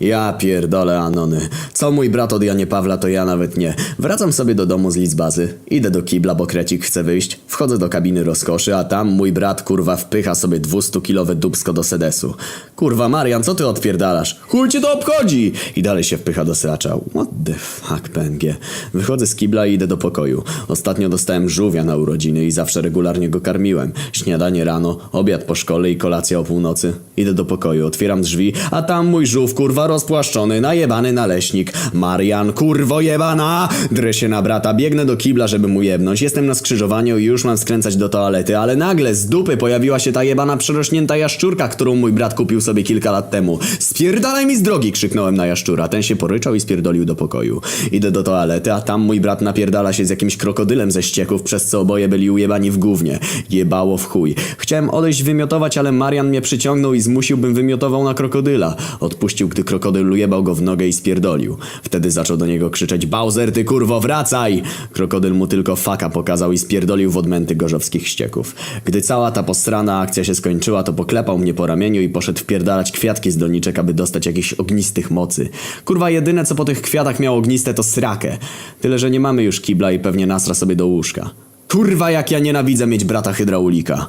Ja pierdolę Anony. Co mój brat od Janie Pawla, to ja nawet nie. Wracam sobie do domu z Lizbazy. Idę do kibla, bo krecik chce wyjść. Wchodzę do kabiny rozkoszy, a tam mój brat kurwa wpycha sobie 200-kilowe dubsko do sedesu. Kurwa Marian, co ty odpierdalasz? Chuj cię to obchodzi! I dalej się wpycha do seacza. What the fuck, PNG? Wychodzę z kibla i idę do pokoju. Ostatnio dostałem żółwia na urodziny i zawsze regularnie go karmiłem. Śniadanie rano, obiad po szkole i kolacja o północy. Idę do pokoju, otwieram drzwi, a tam mój żółw kurwa rozpłaszczony, najebany naleśnik. Marian, kurwo jebana! Drę się na brata, biegnę do kibla, żeby mu jebnąć. Jestem na skrzyżowaniu i już mam skręcać do toalety, ale nagle z dupy pojawiła się ta jebana przerośnięta jaszczurka, którą mój brat kupił sobie kilka lat temu. Spierdalaj mi z drogi! krzyknąłem na jaszczura. Ten się poryczał i spierdolił do pokoju. Idę do toalety, a tam mój brat napierdala się z jakimś krokodylem ze ścieków, przez co oboje byli ujebani w gównie. Jebało w chuj. Chciałem odejść wymiotować, ale Marian mnie przyciągnął i zmusił, bym wymiotował na krokodyla. Odpuścił, gdy krokodyl ujebał go w nogę i spierdolił. Wtedy zaczął do niego krzyczeć Bowser, ty kurwo, wracaj! Krokodyl mu tylko faka pokazał i spierdolił w odmęty gorzowskich ścieków. Gdy cała ta postrana akcja się skończyła, to poklepał mnie po ramieniu i poszedł wpierdalać kwiatki z doniczek, aby dostać jakichś ognistych mocy. Kurwa, jedyne co po tych kwiatach miało ogniste to srakę. Tyle, że nie mamy już kibla i pewnie nasra sobie do łóżka. Kurwa, jak ja nienawidzę mieć brata hydraulika.